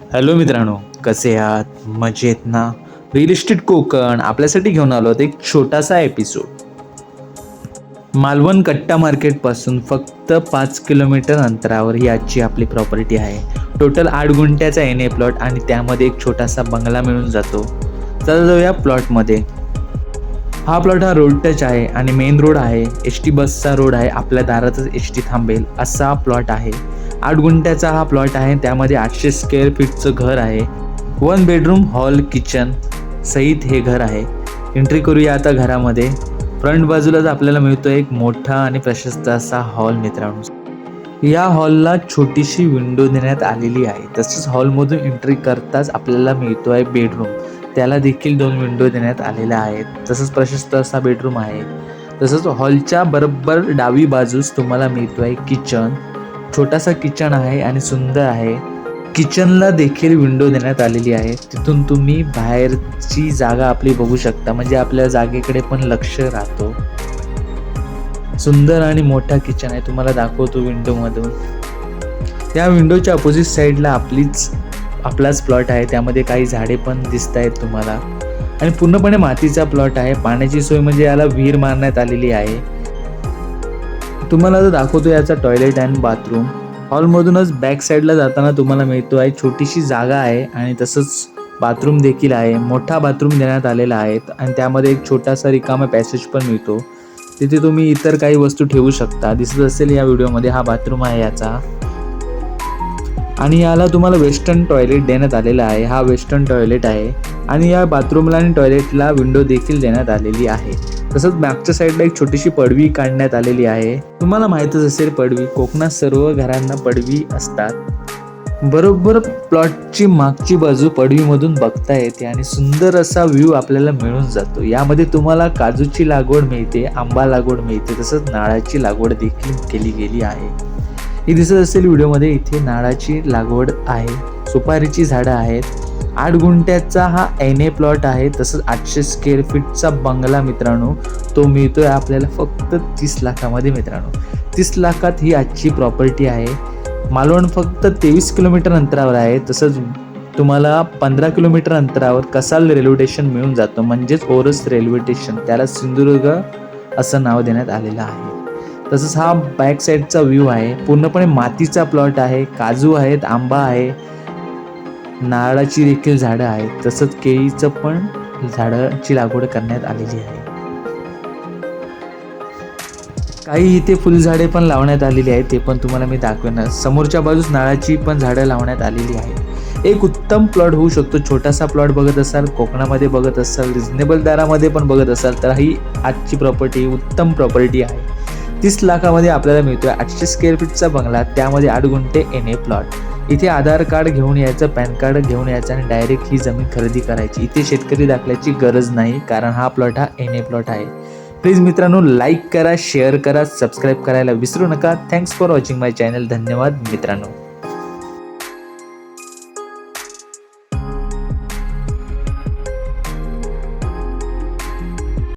Hello मित्रांनो कसे आहात? मजेत ना? रिअल इस्टेट कोकण आपल्यासाठी घेऊन आलो एक छोटासा एपिसोड मालवण कट्टा मार्केटपासून फक्त पाच किलोमीटर अंतरावर ही आजची आपली प्रॉपर्टी आहे. टोटल आठ गुंठ्याचा एन ए प्लॉट आणि त्यामध्ये एक छोटासा बंगला मिळून जातो. चला जाऊया प्लॉटमध्ये हा प्लॉट हा रोड टच आहे आणि मेन रोड आहे. एस टी बसचा रोड आहे. आपल्या दारातच एस टी थांबेल असा प्लॉट आहे. आठ गुंठ्याचा हा प्लॉट आहे. त्यामध्ये आठशे स्क्वेअर फीटचं घर आहे. वन बेडरूम हॉल किचन सहित हे घर आहे. एंट्री करूया आता घरामध्ये. फ्रंट बाजूलाच आपल्याला मिळतो एक मोठा आणि प्रशस्त असा हॉल मित्रांनो. या हॉलला छोटीशी विंडो देण्यात आलेली आहे. तसंच हॉलमधून एंट्री करताच आपल्याला मिळतो आहे बेडरूम त्याला देखील दोन विंडो देण्यात आलेल्या आहेत. तसंच प्रशस्त असा बेडरूम आहे. तसंच हॉलच्या बरोबर डावी बाजूस तुम्हाला मिळतो आहे किचन छोटासा किचन आहे आणि सुंदर आहे. किचनला देखील विंडो देण्यात आलेली आहे. तिथून तुम्ही बाहेरची जागा आपली बघू शकता. म्हणजे आपल्या जागेकडे पण लक्ष राहतो. सुंदर आणि मोठा किचन आहे. तुम्हाला दाखवतो विंडोमधून त्या विंडोच्या अपोजिट साईडला आपलीच आपलाच प्लॉट आहे. त्यामध्ये काही झाडे पण दिसत आहेत तुम्हाला. आणि पूर्णपणे मातीचा प्लॉट आहे. पाण्याची सोय म्हणजे याला विहीर मारण्यात आलेली आहे. तुम्हाला आता दाखवतो याचा टॉयलेट अँड बाथरूम हॉलमधूनच बॅक साईडला जाताना तुम्हाला मिळतो आहे छोटीशी जागा आहे आणि तसंच बाथरूम देखील आहे. मोठा बाथरूम देण्यात आलेला आहे आणि त्यामध्ये एक छोटासा रिकामा पॅसेज पण मिळतो. तिथे तुम्ही इतर काही वस्तू ठेवू शकता. दिसत असेल या व्हिडिओमध्ये हा बाथरूम आहे याचा. आणि याला तुम्हाला वेस्टर्न टॉयलेट देण्यात आलेला आहे. हा वेस्टर्न टॉयलेट आहे. आणि या बाथरूमला आणि टॉयलेटला विंडो देखील देण्यात आलेली आहे. तसंच मागच्या साईडला एक छोटीशी पडवी काढण्यात आलेली आहे. तुम्हाला माहीतच असेल पडवी कोकणात सर्व घरांना पडवी असतात. बरोबर प्लॉटची मागची बाजू पडवीमधून बघता येते आणि सुंदर असा व्ह्यू आपल्याला मिळून जातो. यामध्ये तुम्हाला काजूची लागवड मिळते आंबा लागवड मिळते तसंच नाळाची लागवड देखील केली गेली आहे. ही दिसत असेल व्हिडिओमध्ये इथे नाळाची लागवड आहे. सुपारीची झाडं आहेत. आठ गुंठ्याचा हा एन ए प्लॉट आहे. तसंच आठशे स्क्वेअर फीटचा बंगला मित्रांनो तो मिळतोय आपल्याला फक्त तीस लाखामध्ये मित्रांनो. तीस लाखात ही आजची प्रॉपर्टी आहे. मालवण फक्त तेवीस किलोमीटर अंतरावर आहे. तसंच तुम्हाला पंधरा किलोमीटर अंतरावर कसाल रेल्वे स्टेशन मिळून जातो. म्हणजेच ओरस रेल्वे स्टेशन त्याला सिंधुदुर्ग असं नाव देण्यात आलेलं आहे. तसंच हा बॅक साईडचा व्ह्यू आहे. पूर्णपणे मातीचा प्लॉट आहे. काजू आहेत आंबा आहे. नारळाची देखील झाडं आहेत. तसंच केळीचं पण झाडाची लागवड करण्यात आलेली आहे. काही इथे फुलझाडे पण लावण्यात आलेली आहेत. ते पण तुम्हाला मी दाखवेन. समोरच्या बाजूस नारळाची पण झाडं लावण्यात आलेली आहे एक उत्तम प्लॉट होऊ शकतो. छोटासा प्लॉट बघत असाल कोकणामध्ये बघत असाल रिझनेबल दरामध्ये पण बघत असाल तर ही आजची प्रॉपर्टी उत्तम प्रॉपर्टी आहे. तीस लाखामध्ये आपल्याला मिळतोय आठशे स्क्वेअर फीटचा बंगला त्यामध्ये आठ गुंठे एन ए प्लॉट इथे आधार कार्ड घेऊन यायचं पॅन कार्ड घेऊन यायचं आणि डायरेक्ट ही जमीन खरेदी करायची. इथे शेतकरी दाखल्याची गरज नाही कारण हा प्लॉट हा एन ए प्लॉट आहे. प्लीज मित्रांनो लाईक करा शेअर करा सबस्क्राईब करायला विसरू नका. Thanks for watching my channel धन्यवाद मित्रांनो.